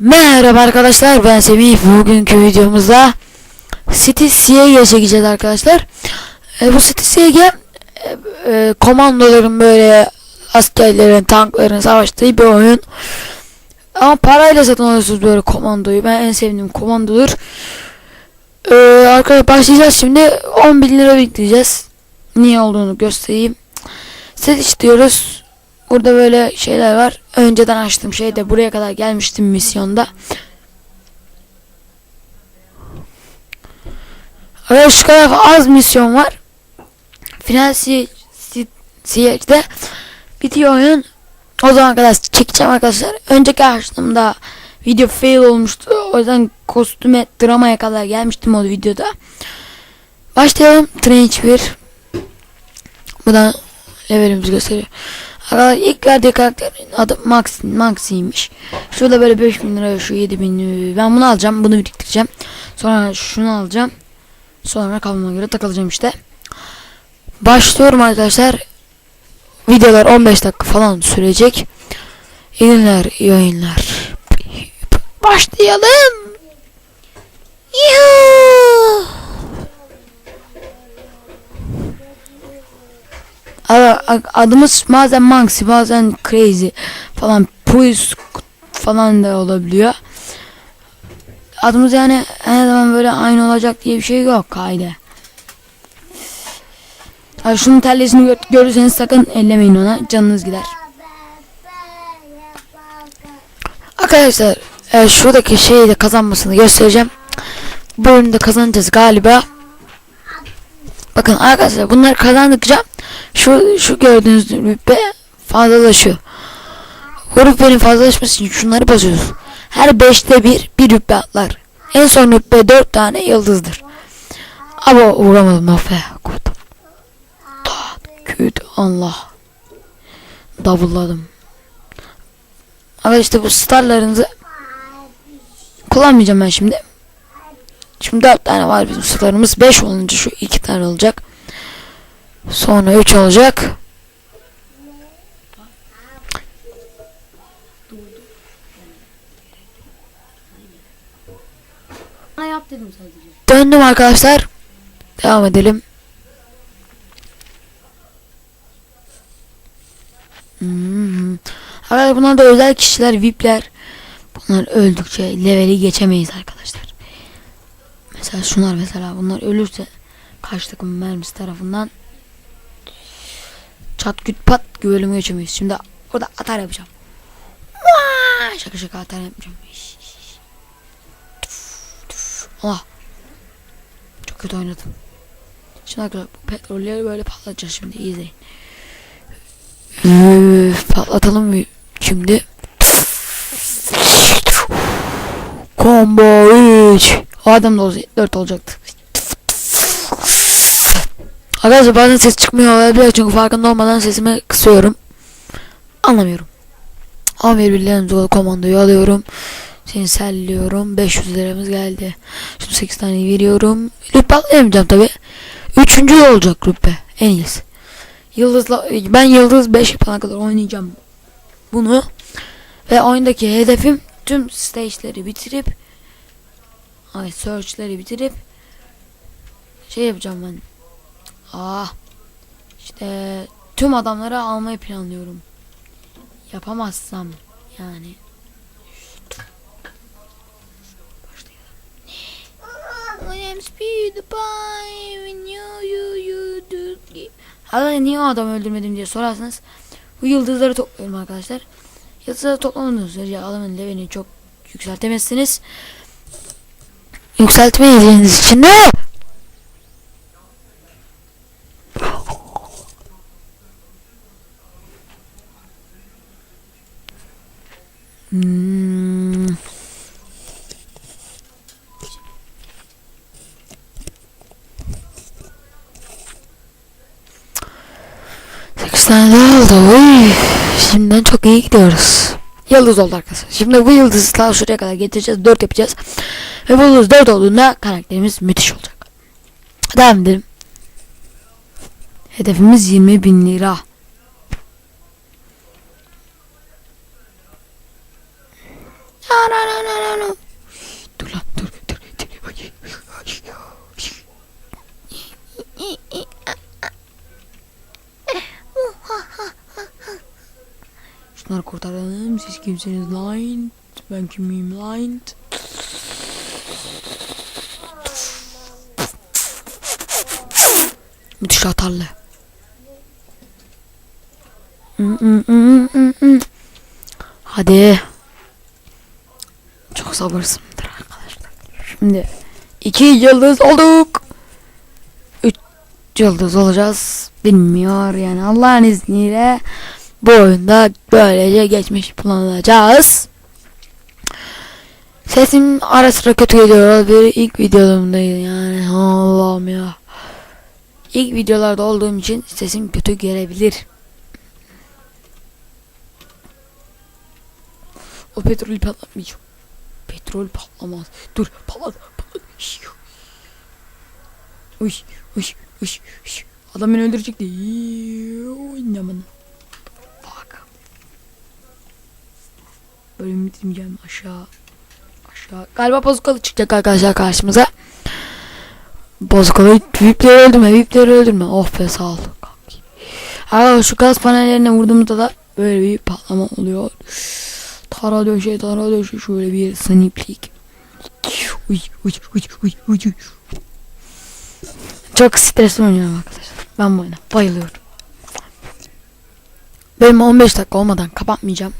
Merhaba arkadaşlar ben Semih. Bugünkü videomuzda City CIA'ya çekeceğiz arkadaşlar. E, Bu City CIA e, e, komandoların böyle askerlerin tankların savaştığı bir oyun. Ama parayla satın alıyorsunuz böyle komandoyu. Ben en sevdiğim komandodur. E, Arkadaşlar başlayacağız şimdi. 10 bin lira biriktireceğiz Niye olduğunu göstereyim. Set diyoruz Burada böyle şeyler var. Önceden açtım şeyde buraya kadar gelmiştim misyonda. Öyle şu kadar az misyon var. Final CH'de bitiyor oyun. O zaman kadar çekeceğim arkadaşlar. Önceki açtığımda video fail olmuştu. O yüzden kostüme dramaya kadar gelmiştim o videoda. Başlayalım. Trench 1. Buradan levelimizi gösteriyor. İlk verdiği karakterin adı Max, Max'iymiş. Şurada böyle 5000 lira şu 7000 lira. Ben bunu alacağım. Bunu biriktireceğim. Sonra şunu alacağım. Sonra kafama göre takılacağım işte. Başlıyorum arkadaşlar. Videolar 15 dakika falan sürecek. İyi günler, iyi oyunlar. Başlayalım. Yuhuu. Adımız bazen Maxi bazen Crazy falan Puis falan da olabiliyor. Adımız yani her zaman böyle aynı olacak diye bir şey yok kaydı. Ay şunun tellesini gör görürseniz sakın ellemeyin ona canınız gider. Arkadaşlar e, şuradaki şeyi de kazanmasını göstereceğim. Bu oyunu kazanacağız galiba. Bakın arkadaşlar bunlar kazandıkça şu şu gördüğünüz rütbe fazlalaşıyor. O rütbenin fazlalaşması için şunları basıyoruz. Her beşte bir bir rütbe atlar. En son rütbe dört tane yıldızdır. Ama uğramadım. Kurdum. Tat küt Allah. Davulladım. Ama işte bu starlarınızı kullanmayacağım ben şimdi. Şimdi 4 tane var bizim starımız. 5 olunca şu 2 tane olacak. Sonra 3 olacak. Döndüm arkadaşlar. Devam edelim. Hmm. Arkadaşlar bunlar da özel kişiler, VIP'ler. Bunlar öldükçe leveli geçemeyiz arkadaşlar. Mesela şunlar mesela bunlar ölürse karşı takım mermisi tarafından çat küt pat bölümü geçemeyiz. Şimdi orada atar yapacağım. Şaka şaka atar yapacağım. Allah. Çok kötü oynadım. Şimdi arkadaşlar bu petrolleri böyle patlatacağız şimdi izleyin. Üf, patlatalım şimdi? Combo 3. O adam da olsa 4 olacaktı. Arkadaşlar bazen ses çıkmıyor olabilir çünkü farkında olmadan sesimi kısıyorum. Anlamıyorum. Ama birbirlerine komandoyu alıyorum. Seni selliyorum. 500 liramız geldi. Şimdi 8 tane veriyorum. Rüppe atlayamayacağım tabi. Üçüncü olacak rüppe. En iyisi. Yıldızla ben yıldız 5 yapana kadar oynayacağım bunu. Ve oyundaki hedefim tüm stage'leri bitirip ay search'leri bitirip şey yapacağım ben. Ah. işte tüm adamları almayı planlıyorum. Yapamazsam yani I am speed by when you you you do Hala niye o adam öldürmedim diye sorarsanız bu yıldızları topluyorum arkadaşlar. Yıldızları toplamadığınız sürece adamın levelini çok yükseltemezsiniz. Yükseltmeyeceğiniz için de Hmm. Sekiz tane daha oldu. Uy. Şimdiden çok iyi gidiyoruz. Yıldız oldu arkadaşlar. Şimdi bu yıldızı ta şuraya kadar getireceğiz. Dört yapacağız. Ve bu yıldız dört olduğunda karakterimiz müthiş olacak. Devam edelim. Hedefimiz 20 bin lira. Dur lan dur dur dur. Ay, ay, ay. Şunları kurtaralım. Siz kimsiniz line? Ben kimiyim line? Müthiş atarlı. Hadi. Çok sabırsızımdır arkadaşlar. Şimdi iki yıldız olduk. Üç yıldız olacağız. Bilmiyor yani Allah'ın izniyle bu oyunda böylece geçmiş bulunacağız. Sesim ara sıra kötü geliyor. Bir ilk videomdaydı yani Allah'ım ya. İlk videolarda olduğum için sesim kötü gelebilir. O petrol patlamayacak. Petrol patlamaz. Dur patladı. Şiyo. Uy uy uy uy. Adam beni öldürecekti. Oynamanı. Bölümü bitirmeyeceğim aşağı. Aşağı. Galiba bozkalı çıkacak arkadaşlar karşımıza. Bozkalı VIP'leri öldürme, VIP'leri öldürme. Oh be sağ ol. Aa, şu gaz panellerine vurduğumuzda da böyle bir patlama oluyor. Tara döşe, tara döşe şöyle bir sniplik. Uy, uy, uy, uy, uy, uy. Çok stresli oynuyorum arkadaşlar. Ben bu oyuna bayılıyorum. Benim 15 dakika olmadan kapatmayacağım.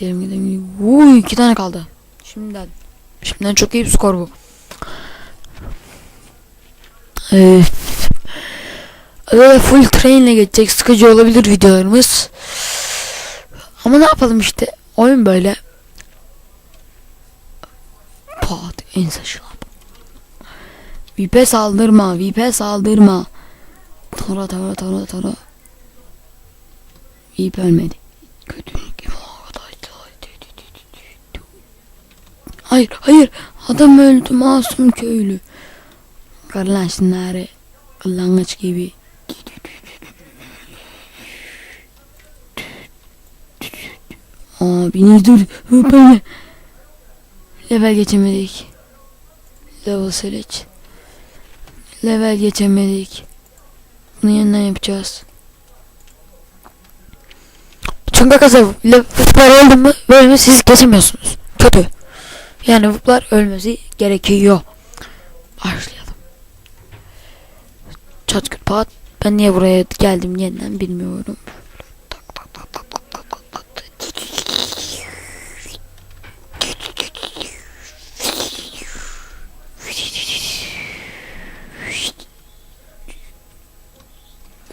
Gidelim gidelim. Uy iki tane kaldı. Şimdiden. Şimdiden çok iyi bir skor bu. Öyle full train ile geçecek sıkıcı olabilir videolarımız. Ama ne yapalım işte. Oyun böyle. Pat saçılan. VP saldırma, VP saldırma. Tara tara tara tara. VP ölmedi. Kötülük gibi Hayır, hayır. Adam öldü masum köylü. Karılan şunları. Kıllangaç gibi. Abi dur. Böyle. Level geçemedik. Level search. Level geçemedik. Bunu yeniden yapacağız. Çünkü arkadaşlar vıplar öldü mü bölümü siz geçemiyorsunuz. Kötü. Yani vıplar ölmesi gerekiyor. Başlayalım. Çat küt pat. Ben niye buraya geldim yeniden bilmiyorum.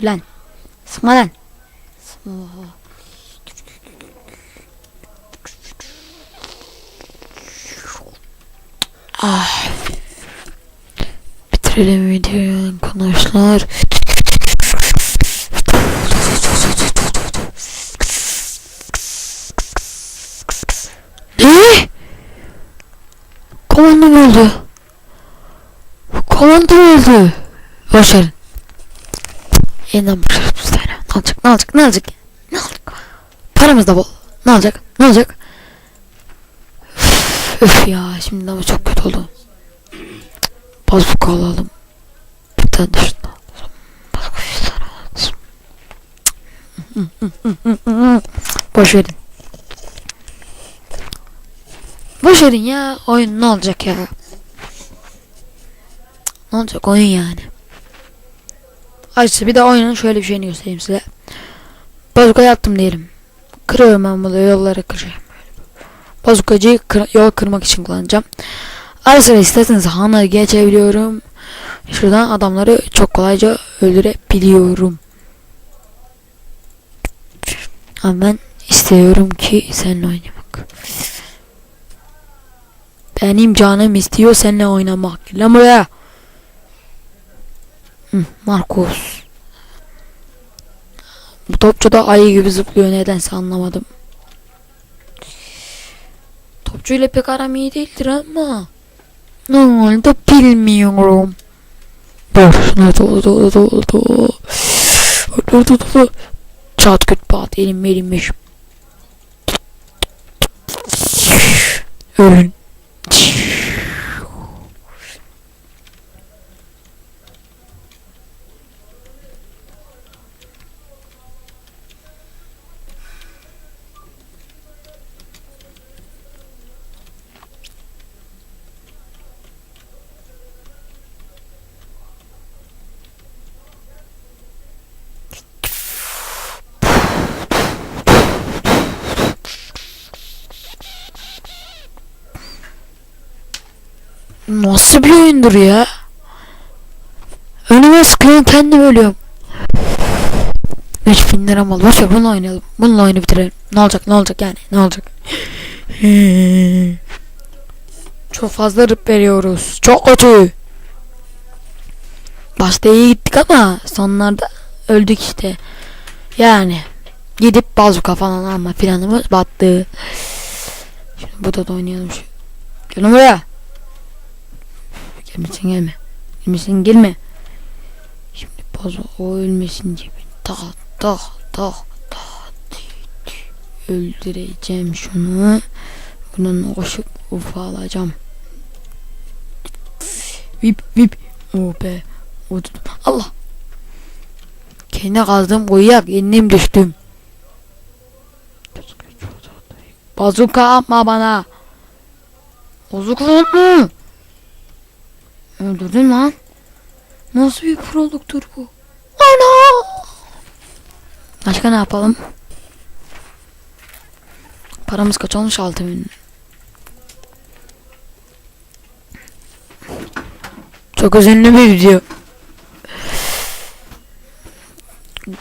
Lan. Sıkma lan. Sıkma. Ah. Bitirelim videoyu arkadaşlar. Ne? Komando mu oldu? Komando mu oldu? Başarın. Yeniden başlarız bu sene. Ne olacak? Ne olacak? Ne olacak? Ne olacak? Paramız da bol. Ne olacak? Ne olacak? Üf ya şimdi ama çok kötü oldu. Bazuka alalım. Bir tane de şundan alalım. Tane alalım. Boş verin. Boş verin ya. Oyun ne olacak ya? Ne olacak oyun yani? Ayrıca bir de oyunun şöyle bir şeyini göstereyim size. Bazuka yaptım diyelim. Kırıyorum ben bunu yolları kıracağım. Bazukacıyı kır, yol kırmak için kullanacağım. Ara sıra isterseniz hanları geçebiliyorum. Şuradan adamları çok kolayca öldürebiliyorum. Ama ben istiyorum ki seninle oynamak. Benim canım istiyor seninle oynamak. Lan buraya. Hı, Marcos. Bu topçu da ayı gibi zıplıyor nedense anlamadım. Topçuyla pek aram iyi değildir ama. Ne oldu bilmiyorum. Dur ne oldu oldu oldu. Oldu oldu oldu. Çat küt pat elim elimmiş. Ölün. Nasıl bir oyundur ya? Önüme sıkıyorum kendim ölüyorum. 3000 lira mal. Boşver bununla oynayalım. Bununla oyunu bitirelim. Ne olacak ne olacak yani ne olacak? Çok fazla rıp veriyoruz. Çok kötü. Başta iyi gittik ama sonlarda öldük işte. Yani gidip bazuka falan alma planımız battı. Şimdi burada da oynayalım şu. Gelin buraya. Gelmesin gelme. Gelmesin gelme. Şimdi bazo o ölmesin ben tak tak tak tak öldüreceğim şunu. Bunun koşup ufalacağım. Vip vip. Oh be. O tuttum. Allah. Kendi kazdım koyak yendim düştüm. Bazuka atma bana. Bozuk mu? Öldürdün lan. Nasıl bir proluktur bu? Ana! Başka ne yapalım? Paramız kaç olmuş? 6 bin. Çok özenli bir video.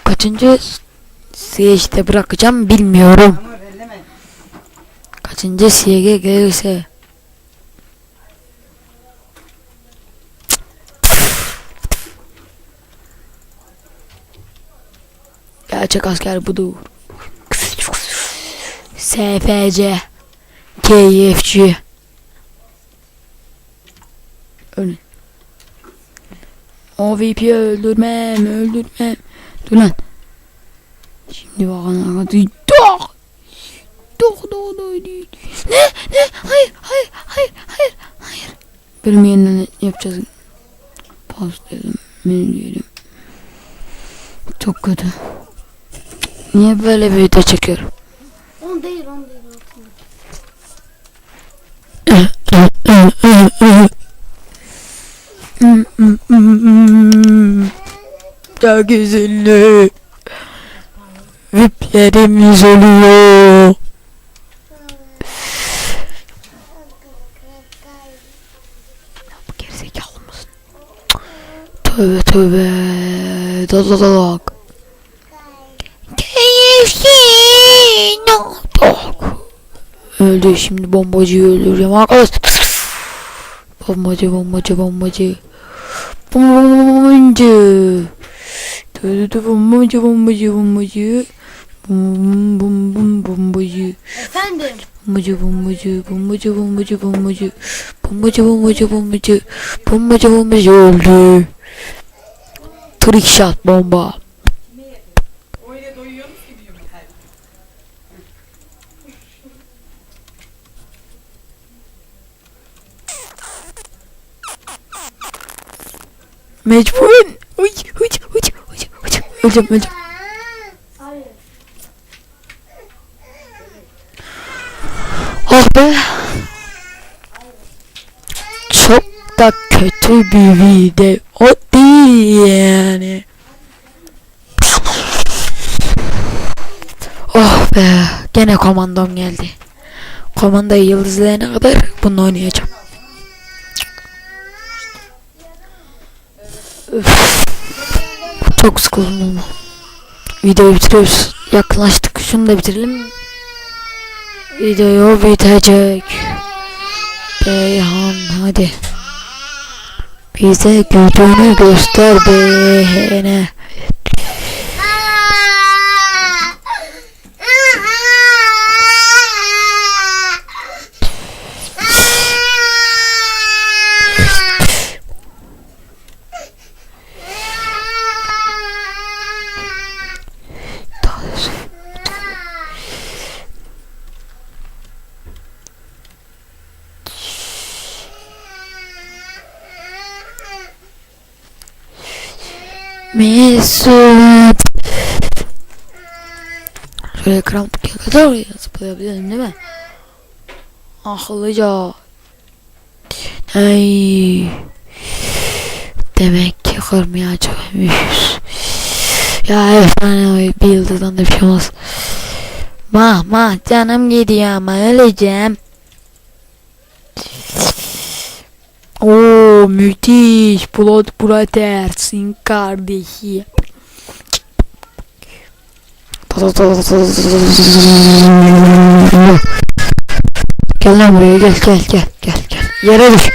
Kaçıncı CH'de bırakacağım bilmiyorum. Kaçıncı CG gelirse. Gerçek asker budur. SFC KFC Ölün. O VP'yi öldürmem, öldürmem. Dur lan. Şimdi bakın arkadaşlar. Tok! Tok, tok, tok. Ne? Ne? Hayır, hayır, hayır, hayır, hayır. Bölüm yeniden yapacağız. Pause dedim. Menü diyelim. Çok kötü. Niye böyle bir video çekiyorum? On değil on değil. üzünlü. Viplerimiz oluyor. Gerizekalı mısın? Tövbe tövbe. Dodolog. Hüseyin. Bak. Öldü şimdi bombacıyı öldüreceğim arkadaşlar. Bombacı bombacı bombacı. Bombacı. Dödü bombacı bombacı bombacı. Bum bum bum bombacı. Efendim. Bombacı bombacı bombacı bombacı bombacı. Bombacı bombacı bombacı. Bombacı bombacı öldü. Trick shot bomba. Mecburen. Uy uy uy uy uy. Öleceğim öleceğim. Ah be. Çok da kötü bir video. Değil yani. Oh be. Gene komandom geldi. Komandayı yıldızlayana kadar bunu oynayacağım. Üf. Çok sıkıldım ama. Videoyu bitiriyoruz. Yaklaştık. Şunu da bitirelim. Video bitecek. Beyhan hadi. Bize gücünü göster beyhene. Mesut. Şöyle ekran kadar oraya zıplayabilirim değil mi? Akıllıca. Ay. Demek ki kırmaya çalışmışız. Ya efsane bir yıldızdan da bir şey olmaz. Ma ma canım gidiyor ama öleceğim. Oo müthiş. Blood Brother'sin kardeşi. Gel lan buraya gel gel gel gel gel. Yere düş.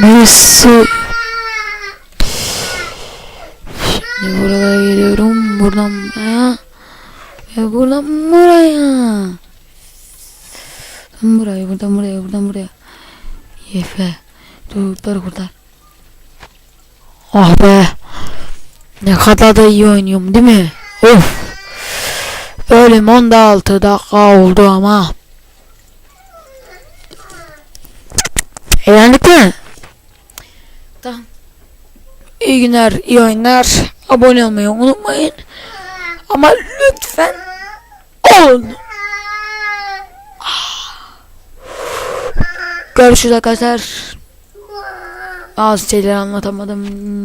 Mesut. Şimdi buralara geliyorum. Buradan buraya. Ve buradan buraya. Buradan buraya, buradan buraya, buradan buraya. Yefe. Dur, dur kurtar. Ah be. Ne kadar da iyi oynuyorum değil mi? Of. Bölüm 16 dakika oldu ama. Eğlendik mi? Tamam. İyi günler, iyi oyunlar. Abone olmayı unutmayın. Ama lütfen olun. Görüşürüz arkadaşlar. Bazı şeyler anlatamadım.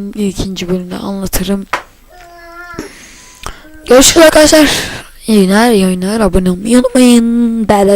İkinci bölümde anlatırım. Görüşürüz arkadaşlar. İyi günler, iyi oyunlar. Abone olmayı unutmayın. Bye.